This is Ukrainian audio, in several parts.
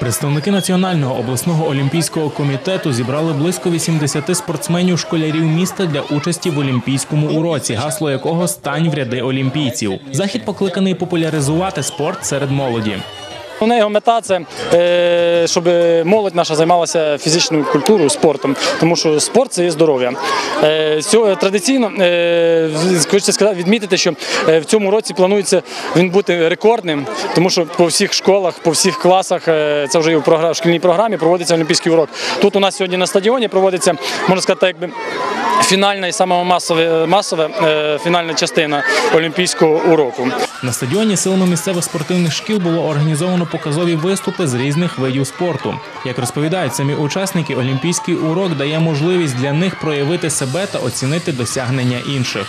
Представники Національного обласного олімпійського комітету зібрали близько 80 спортсменів школярів міста для участі в олімпійському уроці, гасло якого стань в ряди олімпійців. Захід покликаний популяризувати спорт серед молоді. У його мета це е, щоб молодь наша займалася фізичною культурою, спортом, тому що спорт це є здоров'я. Е, Традиційно е, хочеться сказати, відмітити, що е, в цьому році планується він бути рекордним, тому що по всіх школах, по всіх класах, е, це вже і в шкільній програмі проводиться олімпійський урок. Тут у нас сьогодні на стадіоні проводиться, можна сказати, якби. Фінальна і саме масове, масове е, фінальна частина олімпійського уроку. На стадіоні силами місцевих спортивних шкіл було організовано показові виступи з різних видів спорту. Як розповідають самі учасники, олімпійський урок дає можливість для них проявити себе та оцінити досягнення інших.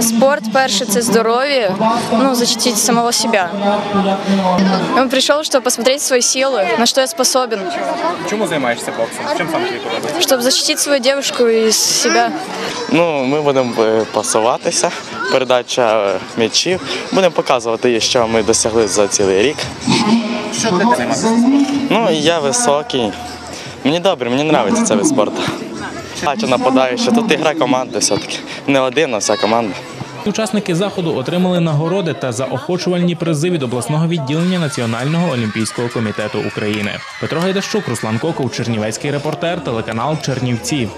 Спорт перше це здоровье, ну, защитить самого себя. Он пришел, чтобы посмотреть свои силы, на что я способен, Чому займаєшся боксом? Чим саме тобі подобається? чтобы защитить свою девушку и себя. Ну, ми будемо е, пасуватися, передача е, м'ячів. Будемо показувати, що ми досягли за цілий рік. Що ти займатися? Ну, я високий. Мені добре, мені подобається цей вид спорту. Бачу, що тут ігра команди все-таки. Не один, а вся команда. Учасники заходу отримали нагороди та заохочувальні призи від обласного відділення Національного олімпійського комітету України. Петро Гайдащук, Руслан Коков, Чернівецький репортер, телеканал Чернівці.